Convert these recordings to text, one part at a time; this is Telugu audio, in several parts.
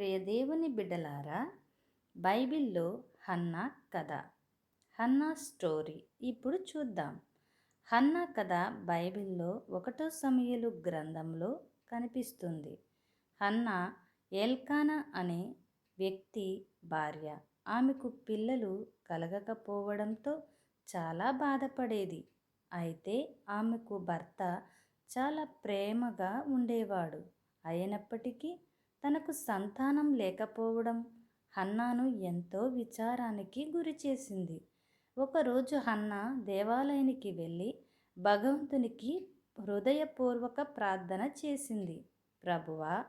ప్రియదేవుని బిడ్డలారా బైబిల్లో హన్నా కథ. Hannah story. ఇప్పుడు చూద్దాం. హన్నా కథ బైబిల్లో ఒకటో సమయలు గ్రంథంలో కనిపిస్తుంది. హన్నా ఎల్కానా అనే వ్యక్తి భార్య. ఆమెకు పిల్లలు కలగకపోవడంతో చాలా బాధపడేది. అయితే ఆమెకు భర్త చాలా ప్రేమగా ఉండేవాడు. అయినప్పటికీ తనకు సంతానం లేకపోవడం హన్నాను ఎంతో విచారానికి గురిచేసింది. ఒకరోజు హన్నా దేవాలయానికి వెళ్ళి భగవంతునికి హృదయపూర్వక ప్రార్థన చేసింది. ప్రభువా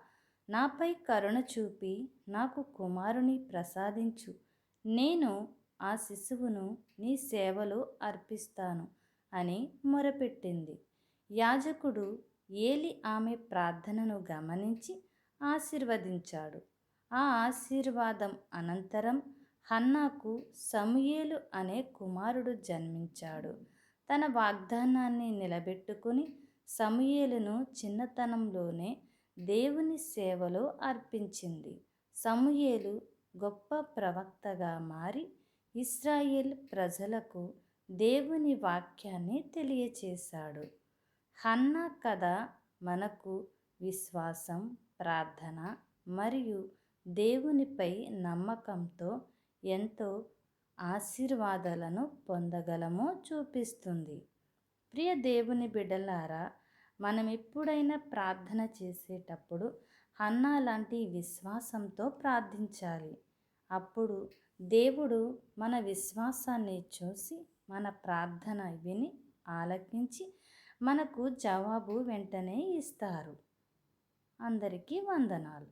నాపై కరుణ చూపి నాకు కుమారుని ప్రసాదించు. నేను ఆ శిశువును నీ సేవలో అర్పిస్తాను అని మొరపెట్టింది. యాజకుడు ఏలి ఆమె ప్రార్థనను గమనించి ఆశీర్వదించాడు. ఆ ఆశీర్వాదం అనంతరం హన్నాకు సమూయేలు అనే కుమారుడు జన్మించాడు. తన వాగ్దానాన్ని నిలబెట్టుకుని సమూయేలును చిన్నతనంలోనే దేవుని సేవలో అర్పించింది. సమూయేలు గొప్ప ప్రవక్తగా మారి ఇస్రాయేల్ ప్రజలకు దేవుని వాక్యాన్ని తెలియచేశాడు. హన్నా కథ మనకు విశ్వాసం ప్రార్థన మరియు దేవునిపై నమ్మకంతో ఎంతో ఆశీర్వాదాలను పొందగలమో చూపిస్తుంది. ప్రియ దేవుని బిడ్డలారా మనం ఎప్పుడైనా ప్రార్థన చేసేటప్పుడు హన్నా లాంటి విశ్వాసంతో ప్రార్థించాలి. అప్పుడు దేవుడు మన విశ్వాసాన్ని చూసి మన ప్రార్థన విని ఆలకించి మనకు జవాబు వెంటనే ఇస్తారు. అందరికీ వందనాలు.